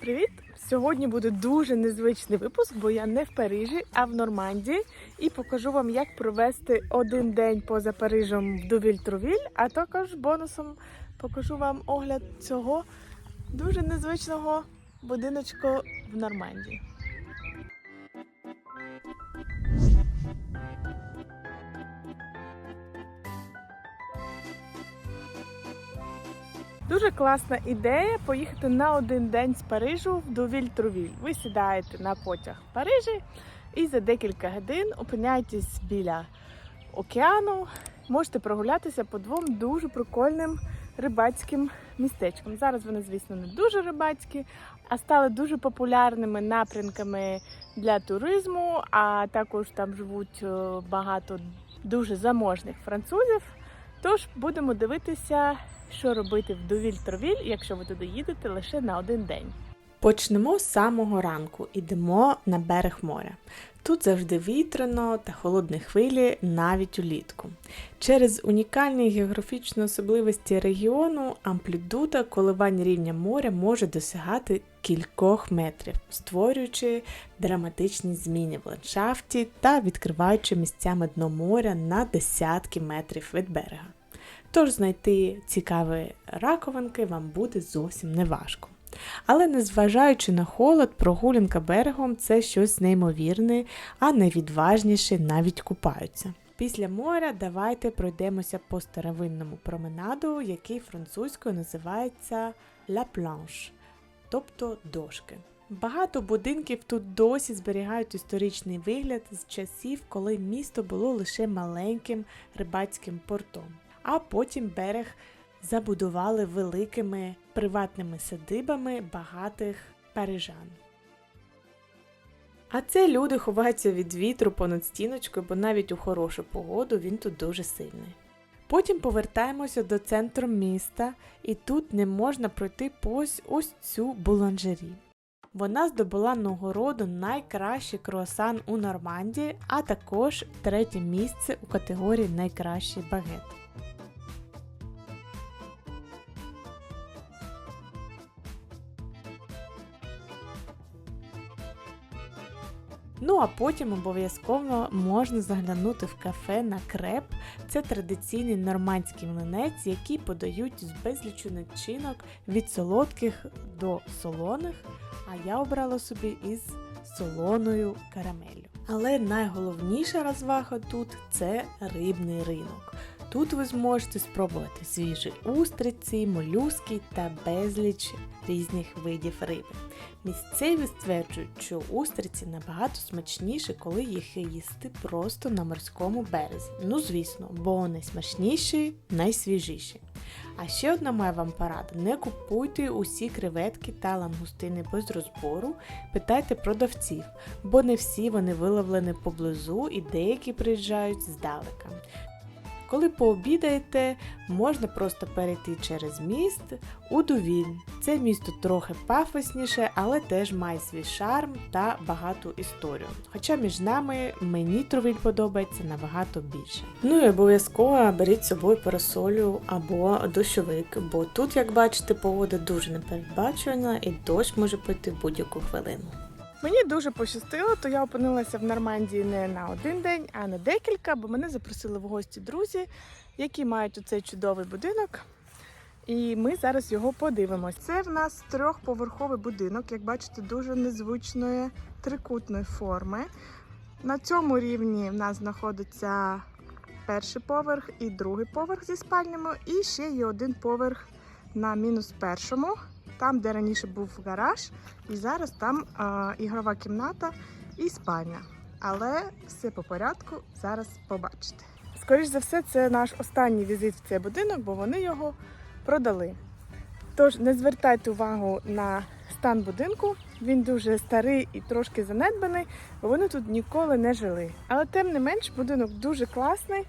Привіт! Сьогодні буде дуже незвичний випуск, бо я не в Парижі, а в Нормандії. І покажу вам, як провести один день поза Парижем в Дувіль-Трувіль, а також бонусом покажу вам огляд цього дуже незвичного будиночку в Нормандії. Дуже класна ідея поїхати на один день з Парижу в Дувіль-Трувіль. Ви сідаєте на потяг в Парижі і за декілька годин опиняєтесь біля океану. Можете прогулятися по двом дуже прикольним рибацьким містечкам. Зараз вони, звісно, не дуже рибацькі, а стали дуже популярними напрямками для туризму. А також там живуть е, багато дуже заможних французів. Тож будемо дивитися, що робити в Дувіль-Тровіль, якщо ви туди їдете лише на один день. Почнемо з самого ранку. Ідемо на берег моря. Тут завжди вітряно та холодні хвилі навіть улітку. Через унікальні географічні особливості регіону амплітуда коливань рівня моря може досягати кількох метрів, створюючи драматичні зміни в ландшафті та відкриваючи місцями дно моря на десятки метрів від берега. Тож знайти цікаві раковинки вам буде зовсім неважко. Але незважаючи на холод, прогулянка берегом це щось неймовірне, а найвідважніші навіть купаються. Після моря давайте пройдемося по старовинному променаду, який французькою називається La Planche, тобто дошки. Багато будинків тут досі зберігають історичний вигляд з часів, коли місто було лише маленьким рибацьким портом, а потім берег забудували великими приватними садибами багатих парижан. А це люди ховаються від вітру понад стіночкою, бо навіть у хорошу погоду він тут дуже сильний. Потім повертаємося до центру міста, і тут не можна пройти повз ось цю буланжері. Вона здобула нагороду найкращий круасан у Нормандії, а також третє місце у категорії Найкращий багет. Ну а потім обов'язково можна заглянути в кафе на креп. Це традиційний нормандський млинець, який подають з безлічу начинок від солодких до солоних, а я обрала собі із солоною карамеллю. Але найголовніша розвага тут це рибний ринок. Тут ви зможете спробувати свіжі устриці, молюски та безліч різних видів риби. Місцеві стверджують, що устриці набагато смачніші, коли їх їсти просто на морському березі. Ну, звісно, бо найсмачніші, найсвіжіші. А ще одна моя вам порада: не купуйте усі креветки та лангустини без розбору, питайте продавців, бо не всі вони виловлені поблизу і деякі приїжджають здалека. Коли пообідаєте, можна просто перейти через міст у Дувіль. Це місто трохи пафосніше, але теж має свій шарм та багату історію. Хоча між нами мені Трувіль подобається набагато більше. Ну і обов'язково беріть з собою парасолю або дощовик, бо тут, як бачите, погода дуже непередбачувана і дощ може пити будь-яку хвилину. Мені дуже пощастило, то я опинилася в Нормандії не на один день, а на декілька, бо мене запросили в гості друзі, які мають оцей чудовий будинок. І ми зараз його подивимось. Це в нас трьохповерховий будинок, як бачите, дуже незвичної трикутної форми. На цьому рівні в нас знаходиться перший поверх і другий поверх зі спальнями, і ще є один поверх на мінус першому, там, де раніше був гараж, і зараз там а, ігрова кімната і спальня. Але все по порядку зараз побачите. Скоріш за все, це наш останній візит в цей будинок, бо вони його продали. Тож не звертайте увагу на стан будинку. Він дуже старий і трошки занедбаний, бо вони тут ніколи не жили. Але тим не менш, будинок дуже класний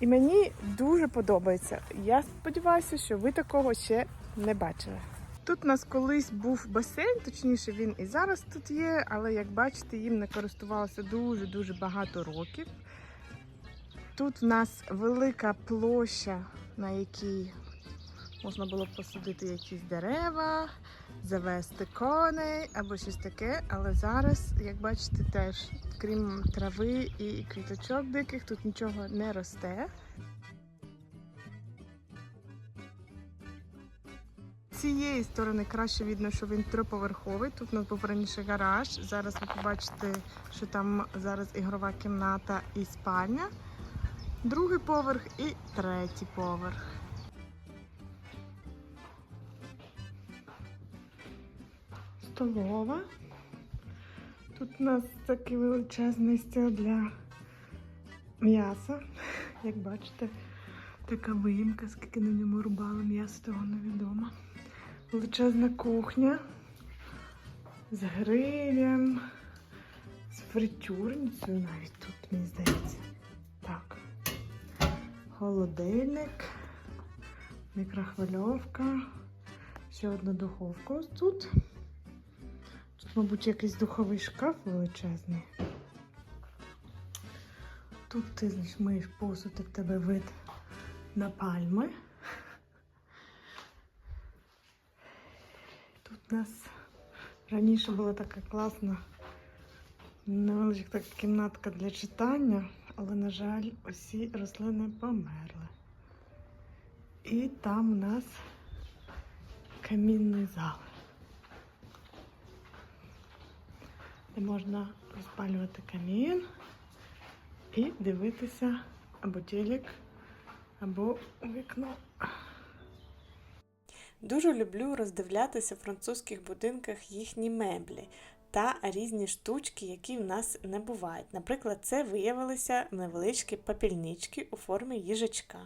і мені дуже подобається. Я сподіваюся, що ви такого ще не бачили. Тут у нас колись був басейн, точніше він і зараз тут є, але як бачите, їм не користувалося дуже-дуже багато років. Тут в нас велика площа, на якій Можна було посадити якісь дерева, завести коней або щось таке. Але зараз, як бачите, теж крім трави і квіточок диких, тут нічого не росте. Цієї сторони краще видно, що він триповерховий. Тут у нас був раніше гараж. Зараз ви побачите, що там зараз ігрова кімната і спальня. Другий поверх і третій поверх. Столова. Тут у нас такий величезний стіл для м'яса. Як бачите, така виїмка, скільки на ньому рубали м'ясо, того невідомо. Величезна кухня з грилем, з фритюрницею навіть тут, мені здається. Так. Холодильник, мікрохвильовка, ще одна духовка ось тут. Тут, мабуть, якийсь духовий шкаф величезний. Тут ти миєш посуд, і в тебе вид на пальми. У нас раніше була така класна невеличка кімнатка для читання, але, на жаль, усі рослини померли. І там у нас камінний зал, де можна розпалювати камін і дивитися або телек, або вікно. Дуже люблю роздивлятися в французьких будинках їхні меблі та різні штучки, які в нас не бувають. Наприклад, це виявилися невеличкі папільнички у формі їжачка.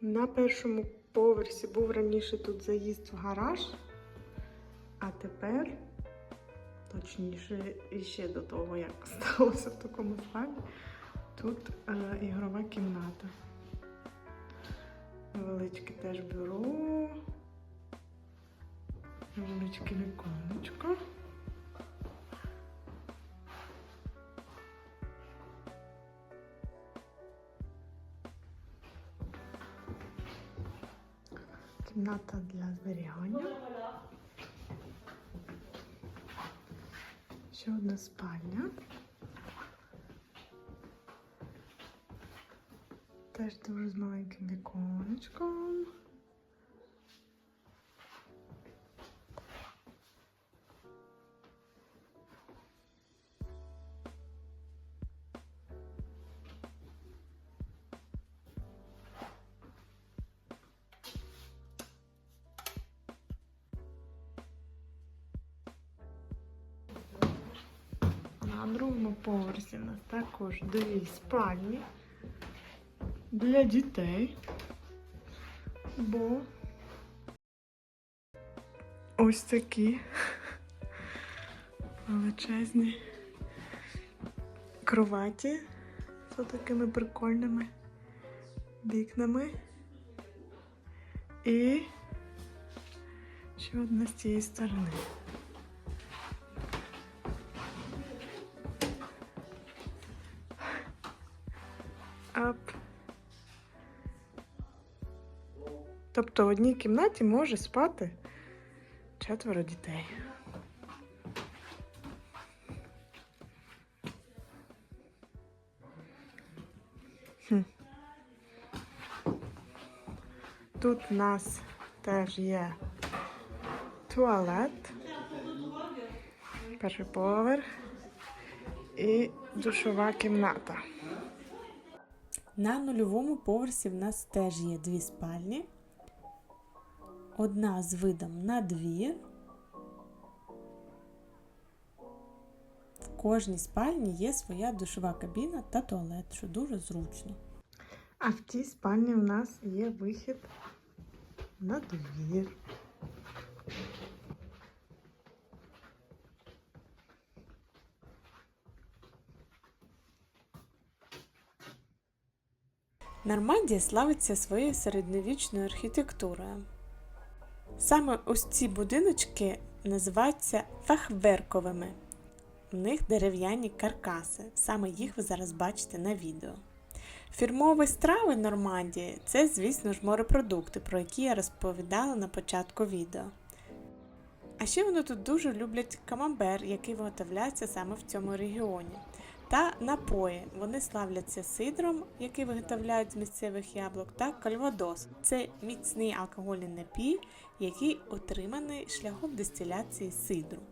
На першому поверсі був раніше тут заїзд в гараж, а тепер, точніше, іще до того, як сталося в такому стані, тут е, ігрова кімната. Невеличке теж бюро, невеличке віконечко. Кімната для зберігання. Ще одна спальня. Теж дуже з маленьким віконечком. На другому поверсі у нас також дві спальні для дітей. Бо ось такі величезні кроваті з такими прикольними вікнами. І ще одна з цієї сторони. Ап. Тобто в одній кімнаті може спати четверо дітей. Тут у нас теж є туалет, перший поверх і душова кімната. На нульовому поверсі в нас теж є дві спальні. Одна з видом на двір. В кожній спальні є своя душова кабіна та туалет, що дуже зручно. А в тій спальні у нас є вихід на двір. Нормандія славиться своєю середньовічною архітектурою. Саме ось ці будиночки називаються фахверковими. В них дерев'яні каркаси. Саме їх ви зараз бачите на відео. Фірмові страви Нормандії це, звісно ж, морепродукти, про які я розповідала на початку відео. А ще вони тут дуже люблять камамбер, який виготовляється саме в цьому регіоні. Та напої. Вони славляться сидром, який виготовляють з місцевих яблук, та кальвадос. Це міцний алкогольний напій, який отриманий шляхом дистиляції сидру.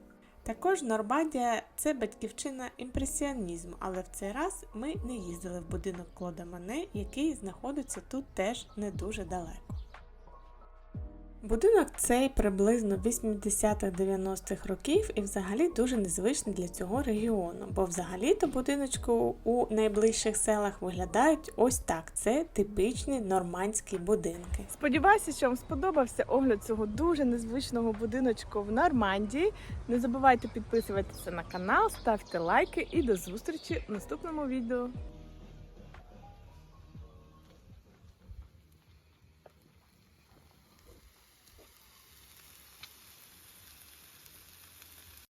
Також Нормандія це батьківщина імпресіонізму, але в цей раз ми не їздили в будинок Клода Мане, який знаходиться тут теж не дуже далеко. Будинок цей приблизно 80-90-х років і взагалі дуже незвичний для цього регіону, бо взагалі-то будиночку у найближчих селах виглядають ось так. Це типічні нормандські будинки. Сподіваюся, що вам сподобався огляд цього дуже незвичного будиночку в Нормандії. Не забувайте підписуватися на канал, ставте лайки і до зустрічі в наступному відео.